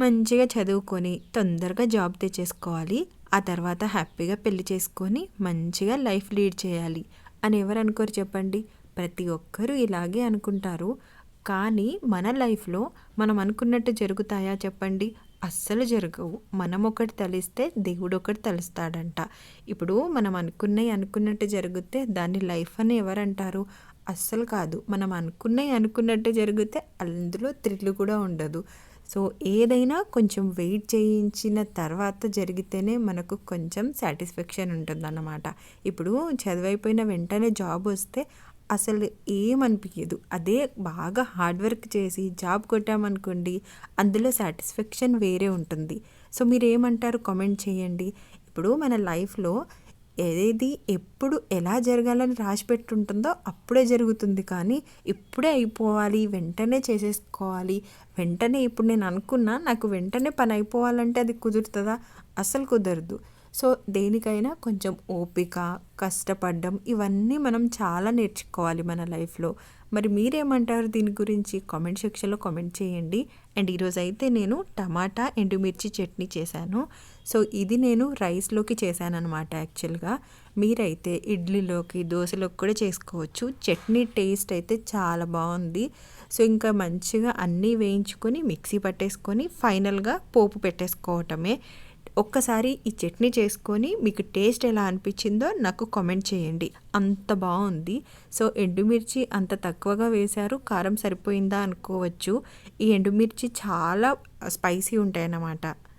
మంచిగా చదువుకొని తొందరగా జాబ్ తెచ్చేసుకోవాలి. ఆ తర్వాత హ్యాపీగా పెళ్ళి చేసుకొని మంచిగా లైఫ్ లీడ్ చేయాలి అని ఎవరు అనుకోరు చెప్పండి? ప్రతి ఒక్కరూ ఇలాగే అనుకుంటారు. కానీ మన లైఫ్లో మనం అనుకున్నట్టు జరుగుతాయా చెప్పండి? అస్సలు జరగవు. మనం ఒకటి తలిస్తే దేవుడు ఒకటి తలుస్తాడంట. ఇప్పుడు మనం అనుకున్నవి అనుకున్నట్టు జరిగితే దాన్ని లైఫ్ అని ఎవరంటారు అస్సలు కాదు. మనం అనుకున్నవి అనుకున్నట్టు జరిగితే అందులో త్రిల్లు కూడా ఉండదు. సో ఏదైనా కొంచెం వెయిట్ చేయించిన తర్వాత జరిగితేనే మనకు కొంచెం సాటిస్ఫాక్షన్ ఉంటుందన్నమాట. ఇప్పుడు చదువైపోయిన వెంటనే జాబ్ వస్తే అసలు ఏమనిపించదు అదే బాగా హార్డ్ వర్క్ చేసి జాబ్ కొట్టామనుకోండి అందులో సాటిస్ఫాక్షన్ వేరే ఉంటుంది. సో మీరు ఏమంటారు కామెంట్ చేయండి. ఇప్పుడు మన లైఫ్లో ఏది ఎప్పుడు ఎలా జరగాలని రాసి పెట్టుంటుందో అప్పుడే జరుగుతుంది. కానీ ఇప్పుడే అయిపోవాలి వెంటనే చేసేసుకోవాలి. వెంటనే ఇప్పుడు నేను అనుకున్నా నాకు వెంటనే పని అయిపోవాలంటే అది కుదురుతుందా? అసలు కుదరదు. సో దేనికైనా కొంచెం ఓపిక కష్టపడడం ఇవన్నీ మనం చాలా నేర్చుకోవాలి మన లైఫ్లో. మరి మీరేమంటారు దీని గురించి? కామెంట్ సెక్షన్లో కామెంట్ చేయండి. అండ్ ఈరోజు అయితే నేను టమాటా ఎండుమిర్చి చట్నీ చేశాను. సో ఇది నేను రైస్లోకి చేశాను అనమాట యాక్చువల్గా. మీరైతే ఇడ్లీలోకి దోశలోకి కూడా చేసుకోవచ్చు. చట్నీ టేస్ట్ అయితే చాలా బాగుంది. సో ఇంకా మంచిగా అన్నీ వేయించుకొని మిక్సీ పట్టేసుకొని ఫైనల్గా పోపు పెట్టేసుకోవటమే. ఒక్కసారి ఈ చట్నీ చేసుకొని మీకు టేస్ట్ ఎలా అనిపించిందో నాకు కామెంట్ చేయండి. అంత బాగుంది. సో ఎండుమిర్చి అంత తక్కువగా వేశారు. కారం సరిపోయిందా అనుకోవచ్చు. ఈ ఎండుమిర్చి చాలా స్పైసీ ఉంటాయన్నమాట.